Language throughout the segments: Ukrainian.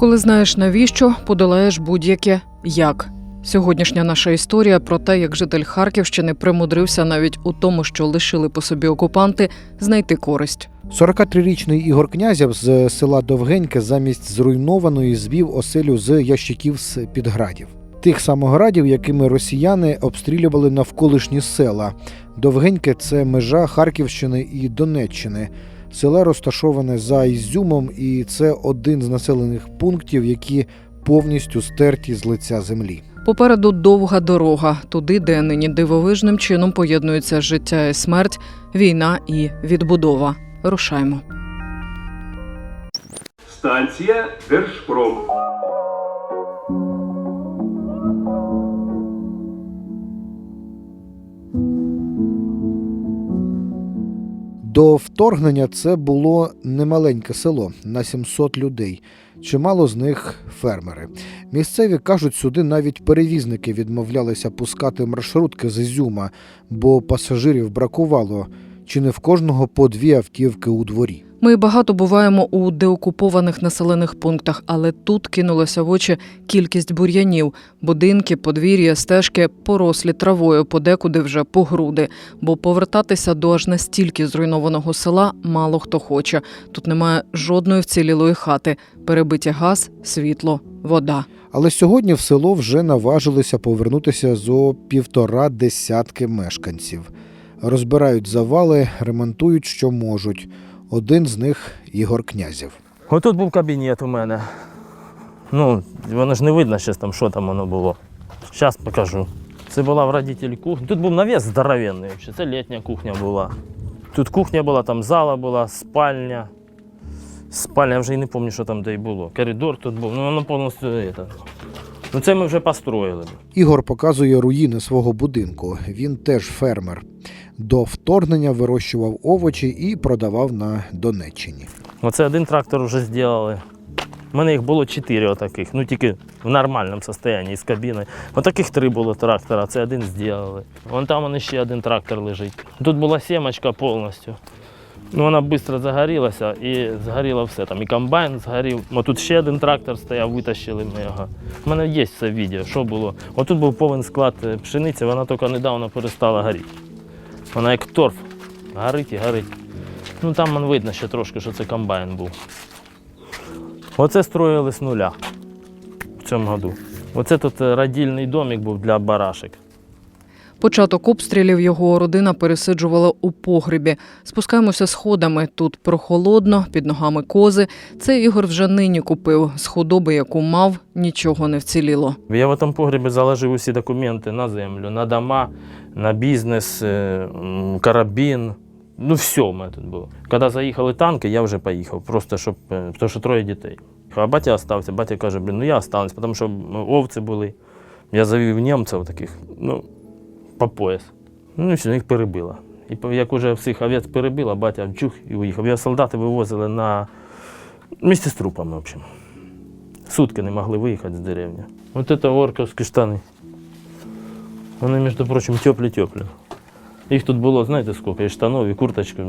Коли знаєш навіщо, подолаєш будь-яке як. Сьогоднішня наша історія про те, як житель Харківщини примудрився навіть у тому, що лишили по собі окупанти, знайти користь. 43-річний Ігор Князєв з села Довгеньке замість зруйнованої звів оселю з ящиків з підградів. Тих самоградів, якими росіяни обстрілювали навколишні села. Довгеньке це межа Харківщини і Донеччини. Село розташоване за Ізюмом, і це один з населених пунктів, які повністю стерті з лиця землі. Попереду довга дорога, туди, де нині дивовижним чином поєднуються життя і смерть, війна і відбудова. Рушаймо. Станція Держпром. До вторгнення це було немаленьке село на 700 людей. Чимало з них фермери. Місцеві кажуть, сюди навіть перевізники відмовлялися пускати маршрутки з Ізюма, бо пасажирів бракувало, чи не в кожного по дві автівки у дворі. Ми багато буваємо у деокупованих населених пунктах, але тут кинулося в очі кількість бур'янів, будинки, подвір'я, стежки порослі травою, подекуди вже по груди. Бо повертатися до аж настільки зруйнованого села мало хто хоче. Тут немає жодної вцілілої хати, перебиті газ, світло, вода. Але сьогодні в село вже наважилися повернутися зо півтора десятки мешканців. Розбирають завали, ремонтують, що можуть. Один з них Ігор Князєв. Отут був кабінет у мене. Ну, воно ж не видно зараз там, що там воно було. Зараз покажу. Це була в родителі кухня. Тут був навіс здоровенний. Це літня кухня була. Тут кухня була, там зала була, спальня. Спальня, я вже і не пам'ятаю, що там де й було. Коридор тут був, ну воно повністю. Это. Ну це ми вже построїли. Ігор показує руїни свого будинку. Він теж фермер. До вторгнення вирощував овочі і продавав на Донеччині. Оце один трактор вже зробили. У мене їх було чотири отаких, ну тільки в нормальному стані з кабіною. Отаких три було трактора, це один зробили. Вон там вон ще один трактор лежить. Тут була сімочка повністю. Ну, вона швидко загорілася і згоріло все. Там і комбайн згорів. О, тут ще один трактор стояв, витащили ми його. У мене є це відео, що було. Отут був повен склад е, пшениці, вона тільки недавно перестала горіти. Вона як торф, горить і горить. Ну там вон, видно ще трошки, що це комбайн був. Оце строїли з нуля в цьому году. Оце тут е, родільний домик був для барашек. Початок обстрілів його родина пересиджувала у погребі. Спускаємося сходами. Тут прохолодно, під ногами кози. Це Ігор вже нині купив. З худоби, яку мав, нічого не вціліло. Я в цьому погребі заложив усі документи на землю, на дома, на бізнес, е, карабін. Ну, все в мене тут було. Коли заїхали танки, я вже поїхав, просто щоб, е, тому що троє дітей. А батя залишився, батя каже, блін, ну я останусь, тому що овці були. Я завів німців таких, ну, по пояс. Ну і все, їх перебило. І як уже всіх овець перебило, батя чух і уїхав. Я солдати вивозили на місці з трупами, в общем. Сутки не могли виїхати з деревні. Вот это орковські штани. Вони, між прочим, теплі-теплі. Їх тут було, знаєте, скільки, і штанов, і курточки.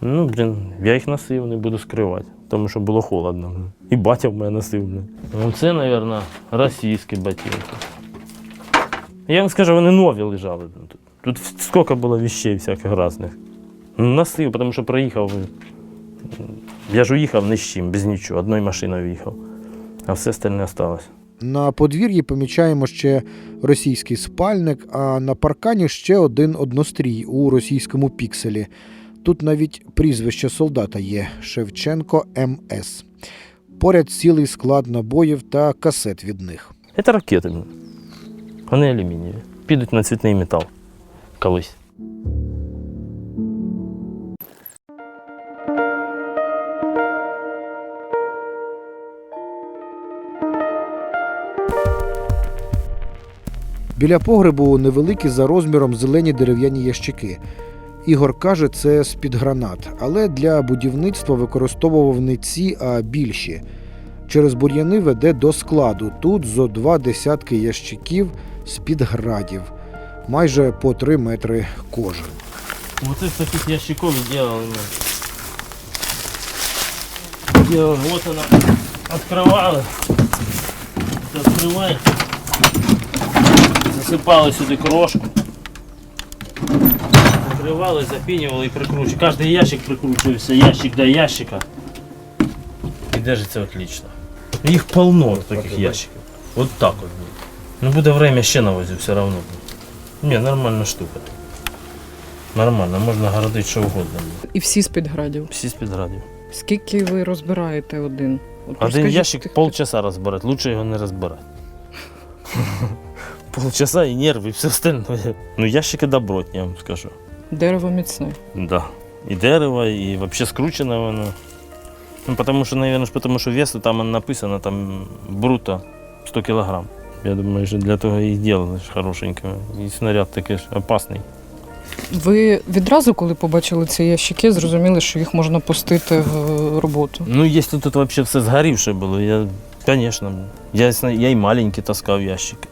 Ну, блін, я їх носив, не буду скривати, тому що було холодно. І батя в мене носив. Блін. Ну, це, мабуть, російські ботинки. Я вам скажу, вони нові лежали. Тут, тут скільки було вещей всяких різних. Носив, тому що проїхав. Я ж уїхав ні з чим, без нічого. Одною машиною їхав. А все остальне осталось. На подвір'ї помічаємо ще російський спальник, а на паркані ще один однострій у російському пікселі. Тут навіть прізвище солдата є Шевченко МС. Поряд цілий склад набоїв та касет від них. Це ракети. Вони алюмінієві. Підуть на цвітний метал колись. Біля погребу невеликі за розміром зелені дерев'яні ящики. Ігор каже, це з-під гранат, але для будівництва використовував не ці, а більші Через бур'яни веде до складу. Тут зо два десятки ящиків з-під градів, майже по три метри кожен. Вот из таких ящиков делал. Делал. Вот она открывала. Вот Открывай. Засыпала сюда крошку. Закрывала, запинивала и прикручивала. Каждый ящик прикручивается, ящик до ящика. И держится отлично. Их полно таких ящиков. Вот так вот. блин. Ну буде время ще навозю все равно. Не, нормальна штука. Нормально, можна городити що угодно. І всі з-під градів. Всі з підградів. Скільки ви розбираєте один? От Один розкажіть ящик тих- полчаса розбирати, лучше його не розбирати. Полчаса і нерви, і все остальное. Ну, ящики добротні, я вам скажу. Дерево міцне. Да. І дерево, і взагалі скручене воно. Ну, потому що, наверное, потому що весу там написано, там бруто 100 кілограм. Я думаю, що для того і делали ж хорошенькими. І снаряд такий ж опасний. Ви відразу, коли побачили ці ящики, зрозуміли, що їх можна пустити в роботу. Ну, якщо тут вообще все згорівше було, я, конечно, я, я і маленький таскав ящики.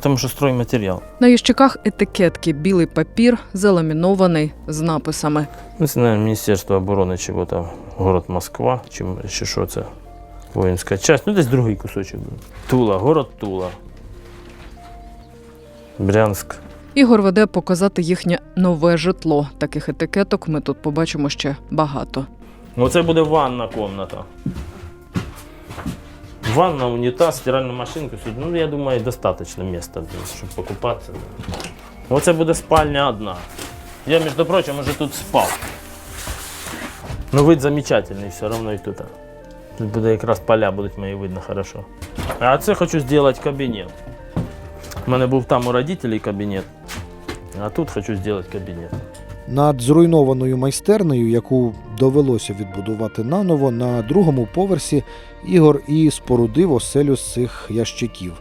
Тому що стройматеріал. На ящиках етикетки білий папір, заламінований з написами. Ну, це, наверное, Міністерство оборони чого там, город Москва, чи, чи що це, воїнська часть. Ну, десь другий кусочок був. Тула, город Тула. Брянськ. Ігор веде показати їхнє нове житло. Таких етикеток ми тут побачимо ще багато. Оце буде ванна комната. Ванна, унітаз, стиральна машинка. сюди. Ну, я думаю, достатньо місця, щоб покупатися. Оце буде спальня одна. Я, між прочим, уже тут спав. Ну, вид замечательний, все одно і тут. Тут буде якраз поля, будуть мої видно хорошо. А це хочу зробити кабінет. У мене був там у родителей кабінет, а тут хочу зробити кабінет. Над зруйнованою майстернею, яку довелося відбудувати наново, на другому поверсі Ігор і спорудив оселю з цих ящиків.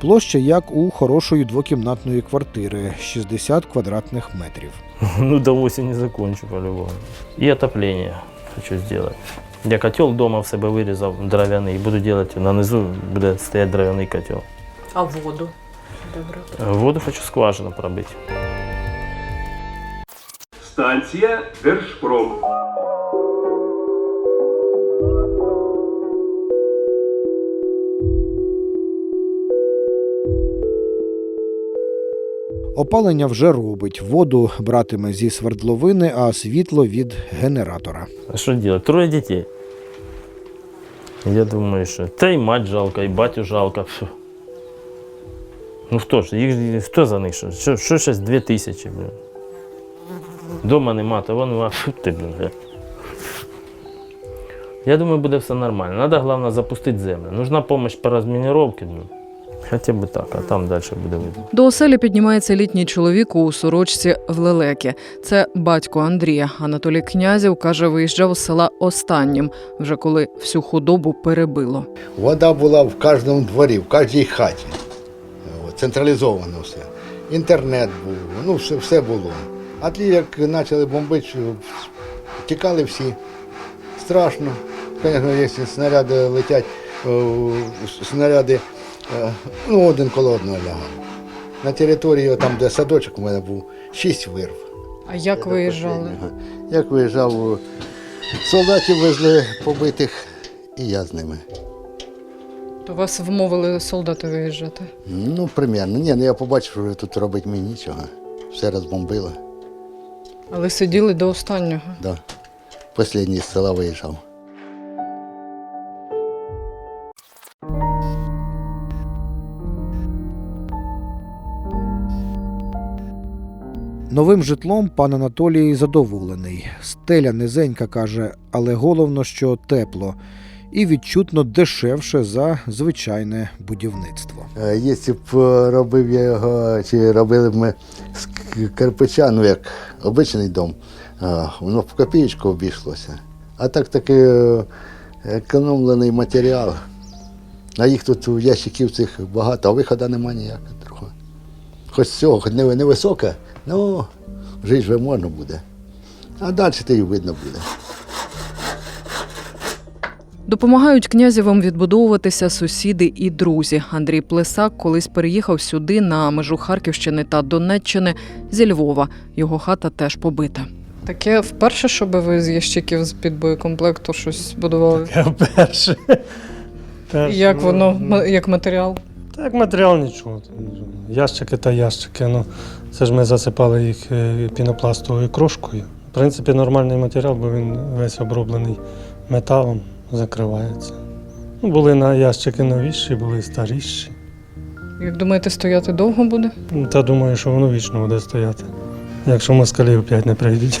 Площа як у хорошої двокімнатної квартири 60 квадратних метрів. Ну, до осени закончу по-любому. И отопление хочу сделать. Я котел дома в себе вирізав дров'яний і буду делать, на низу буде стоять дров'яний котел. А воду? Добре. Воду хочу скважину пробити. Станція Держпром. Опалення вже робить, воду братиме зі свердловини, а світло від генератора. А що делать? Троє дітей. Я думаю, що та й мать жалко, і батю жалко. Фу. Ну хто ж, їх хто за них? Що, що, що щось дві тисячі, блін. Дома нема, то вон ти, блін. Я думаю, буде все нормально. Надо, головне, запустити землю. Нужна допомога по розмініровці, блін. Хоча б так, а там далі буде видно. До оселі піднімається літній чоловік у сорочці в лелекі. Це батько Андрія. Анатолій Князів каже, виїжджав з села останнім, вже коли всю худобу перебило. Вода була в кожному дворі, в кожній хаті. Централізовано все. Інтернет був, ну все, все було. А ті, як почали бомбити, що тікали всі. Страшно. Звісно, якщо снаряди летять, снаряди е, ну, один коло одного лягав. На території, там, де садочок у мене був, шість вирв. А як виїжджали? Як виїжджав, солдатів везли побитих, і я з ними. То вас вмовили солдати виїжджати. Ну, примерно. Ні, ну я побачив, що тут робити мені нічого. Все розбомбило. Але сиділи до останнього. Да. Послідній з села виїжджав. Новим житлом пан Анатолій задоволений. Стеля низенька каже, але головно, що тепло і відчутно дешевше за звичайне будівництво. Е, Якщо б е, робив я його, чи робили б ми з кирпича, ну як обичний дом, е, воно в копієчку обійшлося. А так таки е, економлений матеріал. А їх тут у ящиків цих багато, а виходу немає ніякого другого. Хоч цього, хоч не, не високе, ну, жити вже можна буде. А далі то й видно буде. Допомагають князєвим відбудовуватися сусіди і друзі. Андрій Плесак колись переїхав сюди на межу Харківщини та Донеччини зі Львова. Його хата теж побита. Таке вперше, щоб ви з ящиків з під боєкомплекту щось будували. Я вперше. Перше, Як ну, воно ну, як матеріал? Так, матеріал нічого. Ящики та ящики. Ну, це ж ми засипали їх е, пінопластовою крошкою. В принципі, нормальний матеріал, бо він весь оброблений металом, закривається. Ну, були на ящики новіші, були старіші. Як думаєте, стояти довго буде? Та думаю, що воно вічно буде стояти, якщо москалі п'ять не прийдуть.